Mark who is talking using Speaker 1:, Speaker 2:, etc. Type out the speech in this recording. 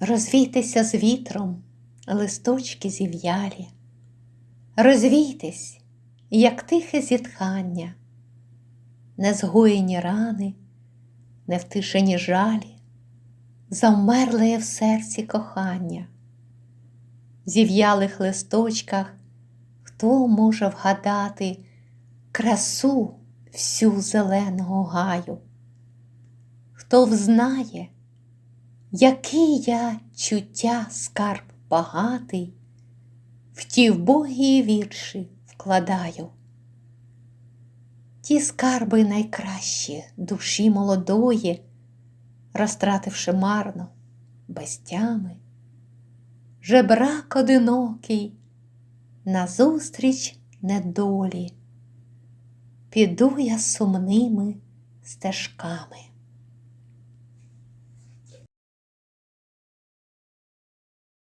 Speaker 1: Розвійтеся з вітром, листочки зів'ялі, розвійтесь, як тихе зітхання, незгоєні рани, невтишені жалі, завмерле в серці кохання. Зів'ялих листочках хто може вгадати красу всю зеленого гаю? Хто взнає, який я чуття скарб багатий, в ті вбогі вірші вкладаю. Ті скарби найкращі душі молодої, розтративши марно, без тями, жебрак одинокий, назустріч недолі, піду я сумними стежками.